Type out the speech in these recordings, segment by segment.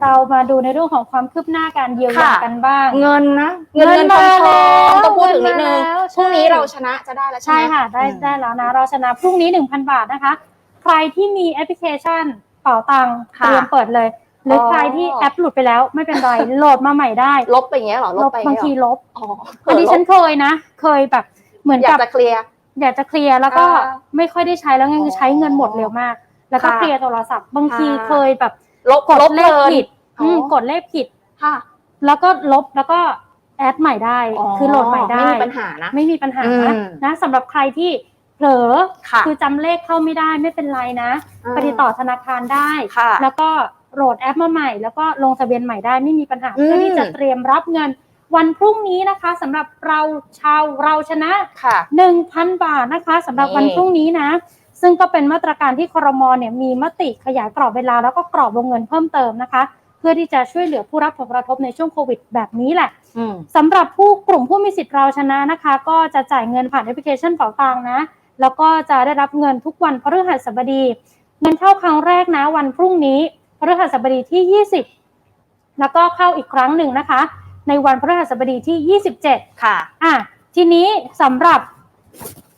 เรามาดูในเรื่องของความคืบหน้าการเยียวยาค่ะ กันบ้าง เงินนะ เงินทองทมาองแล้วต้องพูดถึงนิดนึงเงินมาแล้วพรุ่งนี้ใช่เราชนะจะได้แล้วใช่ใช่ไหม ค่ะ ได้อืม ได้แล้วนะ เราชนะพรุ่งนี้ 1,000 บาทนะคะ ใครที่มีแอปพลิเคชันเป๋าตังค์ค่ะเตรียมเปิดเลย หรือออ ใครที่แอปหลุดไปแล้วไม่เป็นไร โหลดมาใหม่ได้ลบไปอย่างเงี้ยเหรอลบไปอย่บางทีเงี้ยเหรอลบอ๋ออันนี้ฉันเคยนะ เคยแบบเหมือนอยากักบจะเคลียร์ อยากจะเคลียร์แล้วก็อ่าไม่ค่อยได้ใช้แล้วไงคือใช้เงินหมดเร็วมาก แล้วก็ค่ะเคลียร์โทรศัพท์ บางทีค่ะ เคยแบบ ลบกดลบเลขเลยผิดอ๋ออืมกดเลขผิด ค่ะแล้วก็ลบแล้วก็แอดใหม่ได้ คือโหลดใหม่ได้ ไม่มีปัญหานะ ไม่มีปัญหาอืม นะสำหรับใครที่เผลอค่ะอจำเลขเข้าไม่ได้ไม่เป็นไรนะอืมไปติดต่อธนาคารได้ ค่ะ แล้วก็โหลดแอปมาใหม่ แล้วก็ลงทะเบียนใหม่ได้ไม่มีปัญหาอืม เพื่อที่จะเตรียมรับเงินวันพรุ่งนี้นะคะสำหรับเราชาวเราชนะ ค่ะ 1,000 บาทนะคะสำหรับนี่วันพรุ่งนี้นะ ซึ่งก็เป็นมาตรการที่ครมเนี่ยมีมติขยายกรอบเวลาแล้วก็กรอบวงเงินเพิ่มเติมนะคะ เพื่อที่จะช่วยเหลือผู้รับผลกระทบในช่วงโควิดแบบนี้แหละอืมสำหรับผู้กลุ่มผู้มีสิทธิ์เราชนะนะคะ ก็จะจ่ายเงินผ่านแอปพลิเคชันเป๋าตังค์นะ แล้วก็จะได้รับเงินทุกวันพฤหัสบดี เงินเข้าครั้งแรกนะวันพรุ่งนี้พฤหัสบดีที่ 20 แล้วก็เข้าอีกครั้งหนึ่งนะคะ ในวันพฤหัสบดีที่ 27 ค่ะอะทีนี้สำหรับ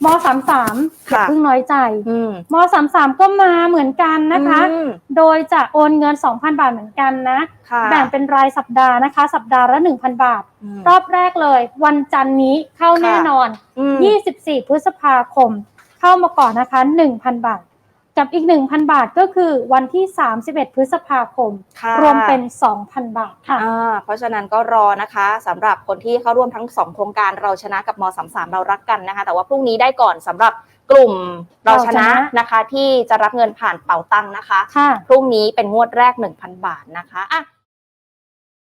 ม33อย่าค่ะเพิ่งน้อยใจอืมม33ก็มาเหมือนกันนะคะ อืมโดยจะโอนเงิน 2,000 บาทเหมือนกันนะ ค่ะแบ่งเป็นรายสัปดาห์นะคะ สัปดาห์ละ 1,000 บาท อืม รอบแรกเลย วันจันทร์นี้เข้าค่ะ แน่นอน อืม 24 พฤษภาคม เข้ามาก่อนนะคะ 1,000 บาท กับอีก 1,000 บาทก็คือวันที่ 31 พฤษภาคมค่ะรวมเป็น 2,000 บาทค่ะอ่าเพราะฉะนั้นก็รอนะคะสำหรับคนที่เข้าร่วมทั้ง 2 โครงการเราชนะกับม 33 เรารักกันนะคะ แต่ว่าพรุ่งนี้ได้ก่อนสำหรับกลุ่มเราชนะเราชนะนะคะ ที่จะรับเงินผ่านเป๋าตังค์นะคะค่ะพรุ่งนี้เป็นงวดแรก 1,000 บาทนะคะอะ